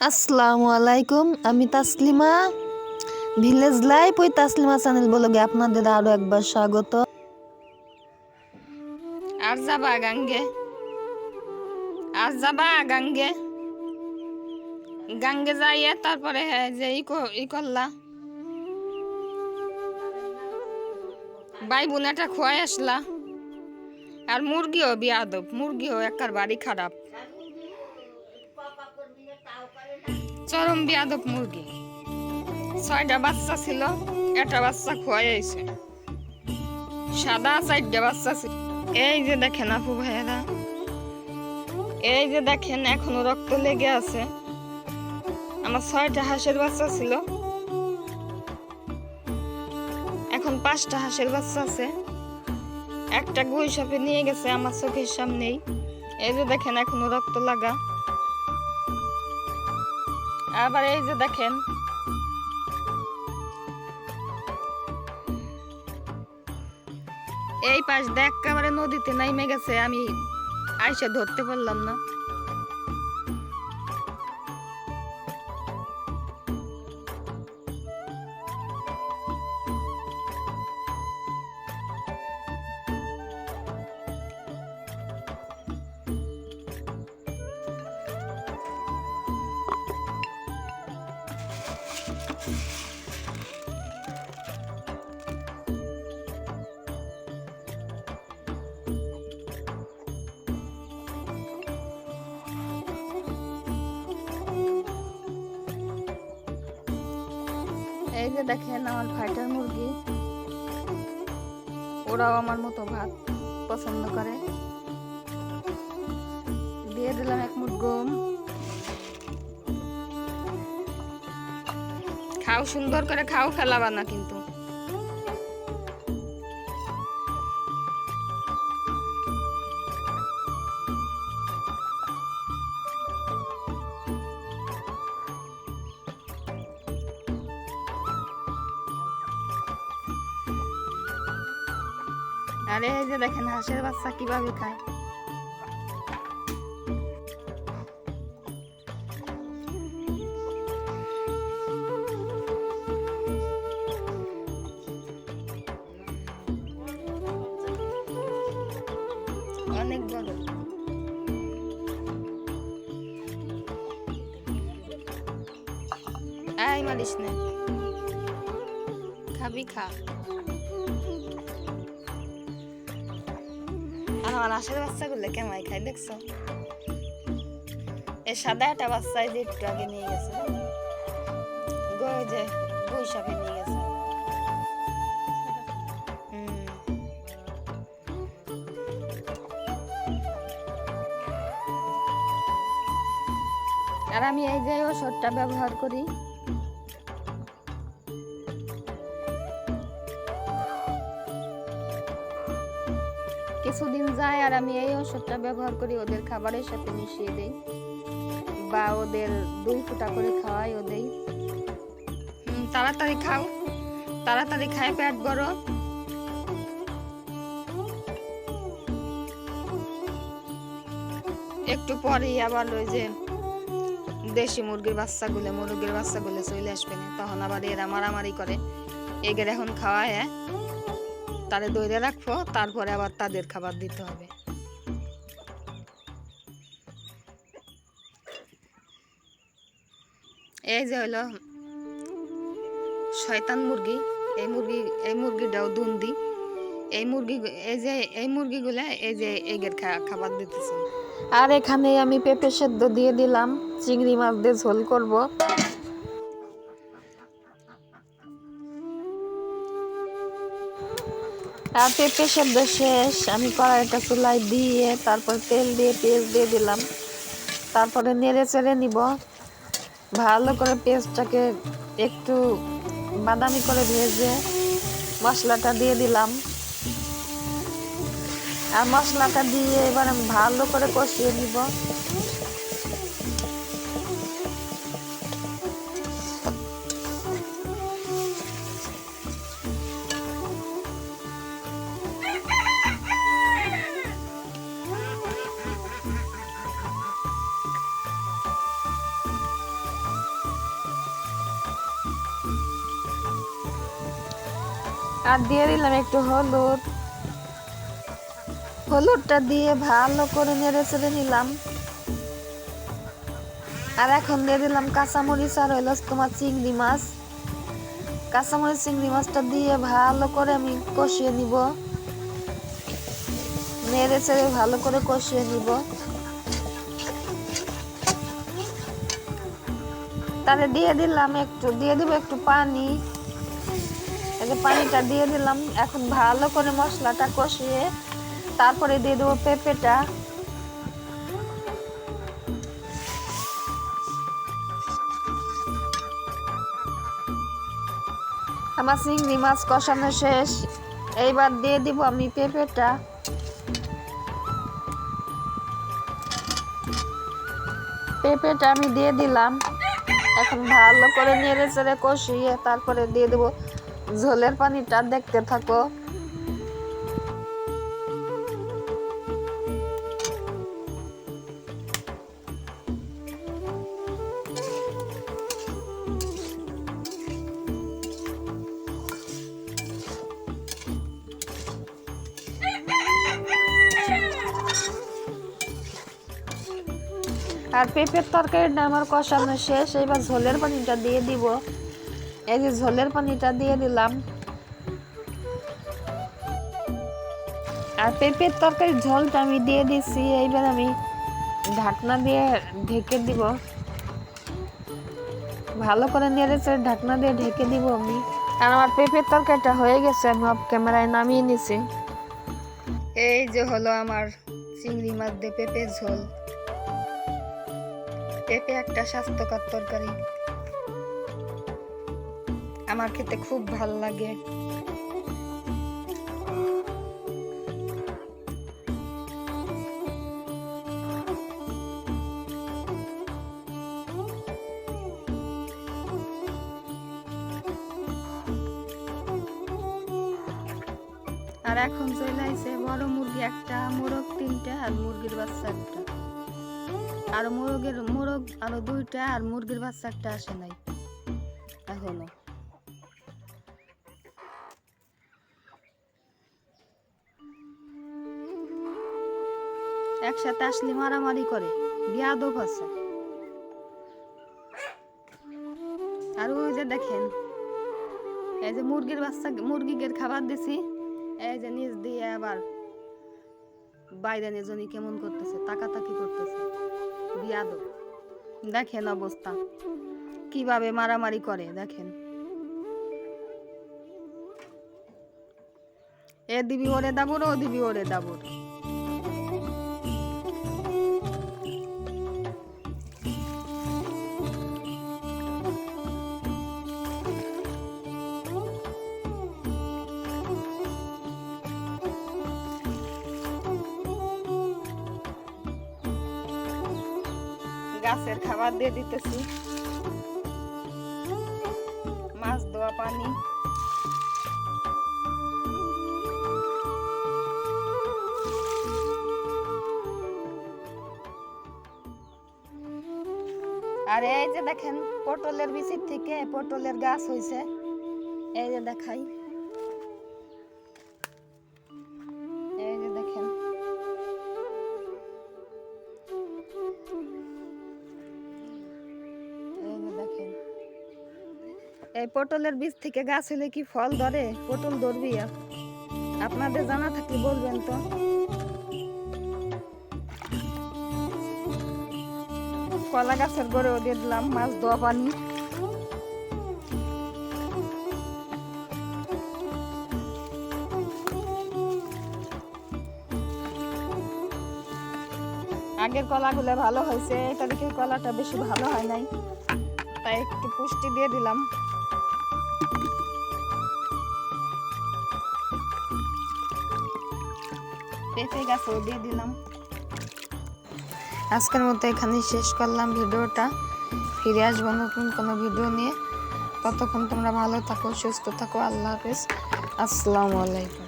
আসসালামু আলাইকুম, আমি তাসলিমা। ভিলেজ লাইফ ওই তাসলিমা চ্যানেল বলগে আপনাদের আরও একবার স্বাগত। আর যাবা গাঙ্গে? আর যাবা গাঙ্গে? গাঙ্গে যাইয়ে তারপরে হ্যাঁ যে ই করলা। বাই বোনাটা খোয়াই আসলা। আর মুরগিও বিয়াদব, মুরগিও একার বাড়ি খারাপ। চরম বিয়াদব মুরগি। ছয়টা বাচ্চা ছিল, একটা বাচ্চা খোয়াই আইছে। সাদা চারটা বাচ্চা ছিল। এই যে দেখেন আপু ভাইয়েরা, এই যে দেখেন এখনও রক্ত লেগে আছে। আমার ছয়টা হাঁসের বাচ্চা ছিল। এখন পাঁচটা হাঁসের বাচ্চা আছে। একটা গুই সাপে নিয়ে গেছে আমার চোখের সামনেই। এই যে দেখেন এখনও রক্ত লাগা। আবার এই যে দেখেন। এই পাশ দেখ নদীতে নাইমে গেছে, আমি আইসা ধরতে পারলাম না। এই যে দেখেন আমার ভাইটার মুরগি। ওরাও আমার মতো ভাত পছন্দ করে। দিয়ে দিলাম এক মুঠ গম। খাও, সুন্দর করে খাও, ফেলাবা না কিন্তু। আরে এই যে দেখেন, হাঁসের বাচ্চা কীভাবে খায়। অনেক বড়। আই মালিশ নে। খাবি খা। আর আমার আশের বাচ্চাগুলো কেমাই খাই, দেখছ? এ সাদা একটা বাচ্চায় যে একটু আগে নিয়ে গেছে। যে বৈশাখে নিয়ে গেছে। আর আমি এই যে ওষুধটা ব্যবহার করি। কিছুদিন যায় আর আমি এই ওষুধটা ব্যবহার করি, ওদের খাবারের সাথে মিশিয়ে দেই বা ওদের দুই ফুটা করে খাওয়াই ওদের তাড়াতাড়ি খাও, তাড়াতাড়ি খায় পেট বড়। একটু পরেই আবার ওই যে দেশি মুরগির বাচ্চাগুলো মুরগির বাচ্চাগুলো চলে আসবে না, তখন আবার এরা মারামারি করে। এগের এখন খাওয়ায় তারে দইরে রাখব, তারপরে আবার তাদের খাবার দিতে হবে। এই যে হলো শয়তান মুরগি, এই মুরগি, এই মুরগিটাও দুন্দি এই মুরগি, এই যে, এই মুরগিগুলো, এই যে এগের খাবার দিতেছে। আর এখানে আমি পেঁপে সেদ্ধ দিয়ে দিলাম, চিংড়ি মাছ দিয়ে ঝোল করব। পেঁপে সেদ্ধ শেষ, আমি কড়াইটা চুলায় দিয়ে তারপর তেল দিয়ে, পেঁয়াজ দিয়ে দিলাম। তারপরে নেড়ে চেড়ে নিব। ভালো করে পেঁয়াজটাকে একটু বাদামি করে ভেজে মশলাটা দিয়ে দিলাম। আর মশলাটা দিয়ে এবার ভালো করে কষিয়ে নিব। আর দিয়ে দিলাম একটু হলুদ। হলুদটা দিয়ে ভালো করে নেড়ে চেড়ে নিলাম। আর এখন দিয়ে দিলাম কাঁচামরিচ আর হইল তোমার চিংড়ি মাছ। কাঁচামরিচ, চিংড়ি মাছটা দিয়ে ভালো করে আমি কষিয়ে নিব। নেড়ে চেড়ে ভালো করে কষিয়ে নিব। তাহলে দিয়ে দিলাম একটু, দিয়ে দিব একটু পানি। যে পানিটা দিয়ে দিলাম, এখন ভালো করে মশলাটা কষিয়ে তারপরে দিয়ে দেবো পেঁপেটা। আমার চিংড়ি মাছ কষানো শেষ। এইবার দিয়ে দিব আমি পেঁপেটা। পেঁপেটা আমি দিয়ে দিলাম। এখন ভালো করে নেড়ে চেড়ে কষিয়ে তারপরে দিয়ে দেবো ঝোলের পানিটা দেখতে থাকো। আর পেঁপের তরকারিটা আমার কষানো শেষ, এবার ঝোলের পানিটা দিয়ে দিব। এই যে ঝোলের পানিটা দিয়ে দিলাম। আর পেঁপের তরকারির ঝোলটা আমি দিয়ে দিছি, এইবার আমি ঢাকনা দিয়ে ঢেকে দিব। ভালো করে নেড়েছে ঢাকনা দিয়ে ঢেকে দিব আমি। আর আমার পেঁপের তরকারিটা হয়ে গেছে, আমি অফ ক্যামেরায় নামিয়ে নিছি। এই যে হলো আমার চিংড়ি মাছ দিয়ে পেঁপের ঝোল। পেঁপে একটা স্বাস্থ্যকর তরকারি। আমার খেতে খুব ভালো লাগে। আর এখন চলে আইছে বড় মুরগি একটা, মোরগ তিনটা আর মুরগির বাচ্চা একটা। আর মোরগের, মোরগ আরও দুইটা আর মুরগির বাচ্চা একটা আসে নাই, এখনও। একসাথে আসলে মারামারি করে। বিয়াদব আছে। আর ওই যে দেখেন, এই যে মুরগির বাচ্চা, মুরগিকে খাবার দিছি, এই যে নিচ দিয়ে আবার বাইরে নিজনি কেমন করতেছে, তাকাতাকি করতেছে। বিয়াদব। দেখেন অবস্থা। কীভাবে মারামারি করে, দেখেন। এ দিবি ওরে দাবুর, ও দিবি ওরে দাবুর। গাছের খাবার দিয়ে দিতেছি। মাছ ধোয়া পানি। আর এই যে দেখেন, পটলের বিচির থেকে পটলের গাছ হয়েছে এই যে দেখাই। এই পটলের বীজ থেকে গাছ হলে কি ফল ধরে? পটল ধরবি। আপনাদের জানা থাকলে বলবেন তো। কলা গাছের গড়েও দিয়ে দিলাম, মাছ ধোয়া পানি। আগের কলাগুলো ভালো হয়েছে এটা দেখে কলাটা বেশি ভালো হয় নাই। তাই একটু পুষ্টি দিয়ে দিলাম। পেঁপে গাছও দিয়ে দিলাম। আজকের মতো এখানে শেষ করলাম ভিডিওটা। ফিরে আসব নতুন কোনো ভিডিও নিয়ে। ততক্ষণ তোমরা ভালো থাকো, সুস্থ থাকো, আল্লাহ হাফিজ। আসসালামু আলাইকুম।